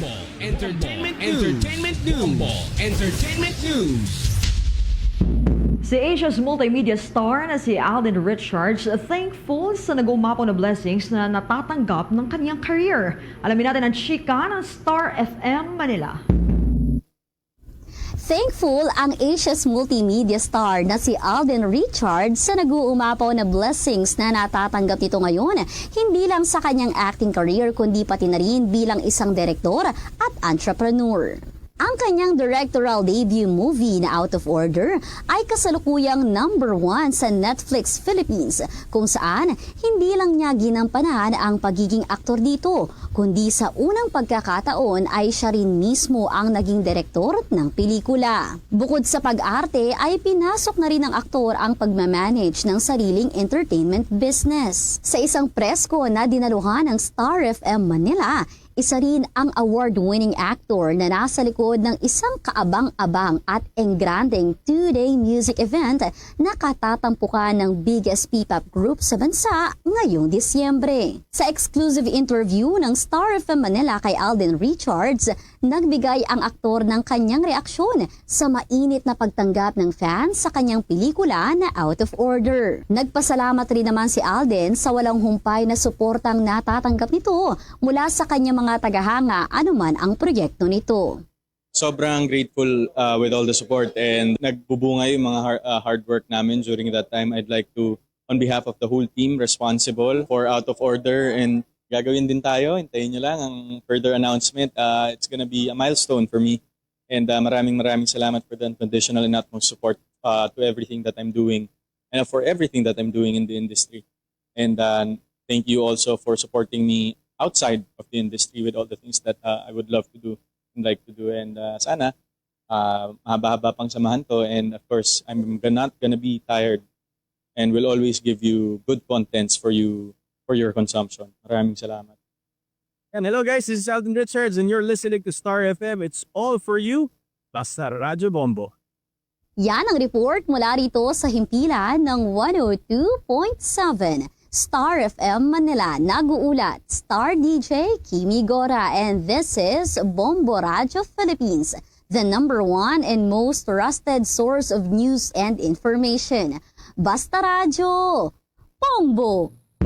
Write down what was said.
Gumball Entertainment Entertainment News. Gumball Entertainment News. Si Asia's multimedia star na si Alden Richards thankful sa nagumapo na blessings na natatanggap ng kanyang career. Alamin natin ang chika ng Star FM Manila. Thankful ang Asia's multimedia star na si Alden Richards sa nag-uumapaw na blessings na natatanggap nito ngayon, hindi lang sa kanyang acting career kundi pati na rin bilang isang direktor at entrepreneur. Ang kanyang directorial debut movie na Out of Order ay kasalukuyang number one sa Netflix Philippines kung saan hindi lang niya ginampanan ang pagiging aktor dito kundi sa unang pagkakataon ay siya rin mismo ang naging direktor ng pelikula. Bukod sa pag-arte ay pinasok na rin ng aktor ang pagmamanage ng sariling entertainment business. Sa isang presko na dinaluhan ng Star FM Manila, isa rin ang award-winning actor na nasa likod ng isang kaabang-abang at engranding two-day music event na katatampukan ng biggest P-pop group sa bansa ngayong Disyembre. Sa exclusive interview ng Star FM Manila kay Alden Richards, nagbigay ang aktor ng kanyang reaksyon sa mainit na pagtanggap ng fans sa kanyang pelikula na Out of Order. Nagpasalamat rin naman si Alden sa walang humpay na suportang natatanggap nito mula sa kanyang mga tagahanga anuman ang proyekto nito. sobrang grateful uh, with all the support and nagbubunga yung mga har- uh, hard work namin during that time. I'd like to, on behalf of the whole team responsible for Out of Order and gagawin din tayo. Hintayin nyo lang ang further announcement. Uh, it's gonna be a milestone for me. And uh, maraming maraming salamat for the unconditional and utmost support uh, to everything that I'm doing and for everything that I'm doing in the industry. And uh, thank you also for supporting me outside of the industry with all the things that uh, I would love to do and like to do. And uh, sana, uh, mahaba-haba pang samahan to. And of course, I'm not gonna be tired and will always give you good contents for you for your consumption. Maraming salamat. And hello guys, this is Alden Richards and you're listening to Star FM. It's all for you. Basta Radyo Bombo. Yan ang report mula rito sa himpilan ng 102.7 Star FM Manila. Nag-uulat, Star DJ Kimi Gora and this is Bombo Radio Philippines, the number one and most trusted source of news and information. Basta Radyo, Bombo!